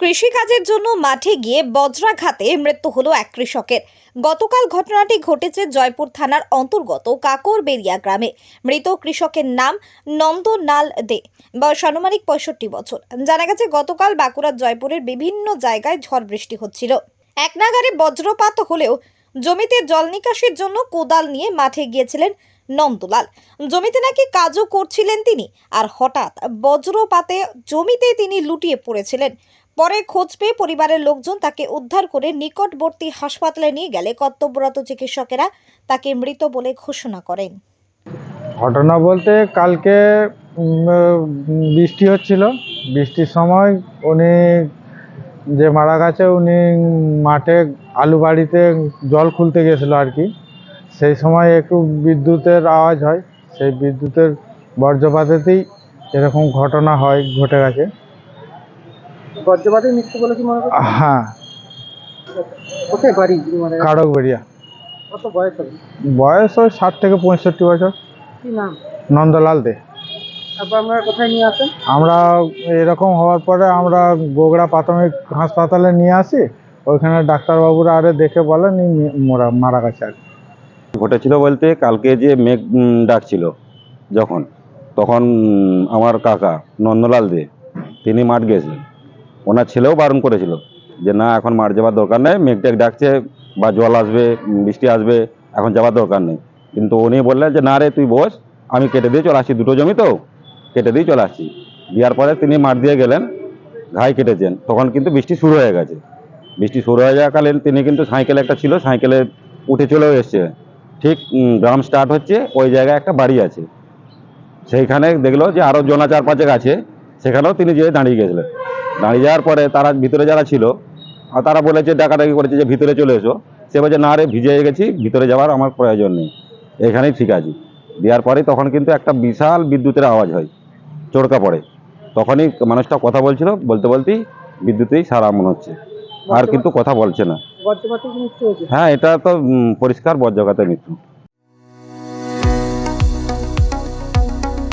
কৃষিকাজের জন্য মাঠে গিয়ে বজ্রাঘাতে মৃত্যু হলো এক কৃষকের। গতকাল ঘটনাটি ঘটেছে জয়পুর থানার অন্তর্গত কাকরবেরিয়া গ্রামে। মৃত কৃষকের নাম নন্দনাল দে। বয়স আনুমানিক পঁয়ষট্টি বছর। জানা গেছে, গতকাল বাঁকুড়ার জয়পুরের বিভিন্ন জায়গায় ঝড় বৃষ্টি হচ্ছিল। এক নাগারে বজ্রপাত হলেও জমিতে জল নিকাশির জন্য কোদাল নিয়ে মাঠে গিয়েছিলেন নন্দলাল। জমিতে নাকি কাজও করছিলেন তিনি। আর হঠাৎ বজ্রপাতে জমিতে তিনি লুটিয়ে পড়েছিলেন। পরে খোঁজ পেয়ে পরিবারের লোকজন তাকে উদ্ধার করে নিকটবর্তী হাসপাতালে নিয়ে গেলে কর্তব্যরত চিকিৎসকেরা তাকে মৃত বলে ঘোষণা করেন। ঘটনা বলতে কালকে বৃষ্টি হচ্ছিল। বৃষ্টির সময় উনি যে মারা গেছে, উনি মাঠে আলু বাড়িতে জল খুলতে গেছিল আর কি। সেই সময় একটু বিদ্যুতের আওয়াজ হয়। সেই বিদ্যুতের বজ্রপাতেতেই এরকম ঘটনা হয়, ঘটে গেছে। বজ্রপাতের মৃত্যু বলে কি মনে করছেন? হ্যাঁ। কোথায় বাড়ি? মানে কারক বেরিয়া কত বয়স হবে? বয়স ওই ষাট থেকে পঁয়ষট্টি বছর। কি নাম? নন্দলাল দে। তারপর আপনারা কোথায় নিয়ে আসেন? আমরা এরকম হওয়ার পরে আমরা বগুড়া প্রাথমিক হাসপাতালে নিয়ে আসি। ওইখানে ডাক্তারবাবুরা আরে দেখে বলেন মোরা মারা গেছে আর কি। ঘটেছিল বলতে কালকে যে মেঘ ডাকছিল যখন তখন আমার কাকা নন্দলাল দে তিনি মাঠ গেছিলেন। ওনার ছেলেও বারণ করেছিল যে, না, এখন মাঠ যাওয়ার দরকার নেই মেঘ টেঘ ডাকছে বা জল আসবে, বৃষ্টি আসবে, এখন যাওয়ার দরকার নেই। কিন্তু উনি বললেন যে, না রে, তুই বস, আমি কেটে দিয়ে চলে আসছি, দুটো জমি তো, কেটে দিয়ে চলে আসছি। দেওয়ার পরে তিনি মাঠ দিয়ে গেলেন, ঘাই কেটেছেন, তখন কিন্তু বৃষ্টি শুরু হয়ে গেছে। বৃষ্টি শুরু হয়ে যাওয়াকালীন তিনি কিন্তু সাইকেল একটা ছিল, সাইকেলে উঠে চলেও এসছে। ঠিক গ্রাম স্টার্ট হচ্ছে, ওই জায়গায় একটা বাড়ি আছে। সেইখানে দেখল যে আরও জনা চার পাঁচেক আছে, সেখানেও তিনি যেয়ে দাঁড়িয়ে গেছিলেন। দাঁড়িয়ে যাওয়ার পরে তারা ভিতরে যারা ছিল আর তারা বলেছে ডাকাডাকি করেছে যে ভিতরে চলে এসো। সে বলছে না রে ভিজে গেছি ভিতরে যাওয়ার আমার প্রয়োজন নেই। এখানেই ঠিক আছে। দেওয়ার পরে তখন কিন্তু একটা বিশাল বিদ্যুতের আওয়াজ হয় চড়কা পড়ে। তখনই মানুষটা কথা বলছিল বলতে বলতেই বিদ্যুতেই সারা মনে হচ্ছে। আর কিন্তু কথা বলছে না। হ্যাঁ এটা তো পরিষ্কার বজ্রঘাতের মৃত্যু।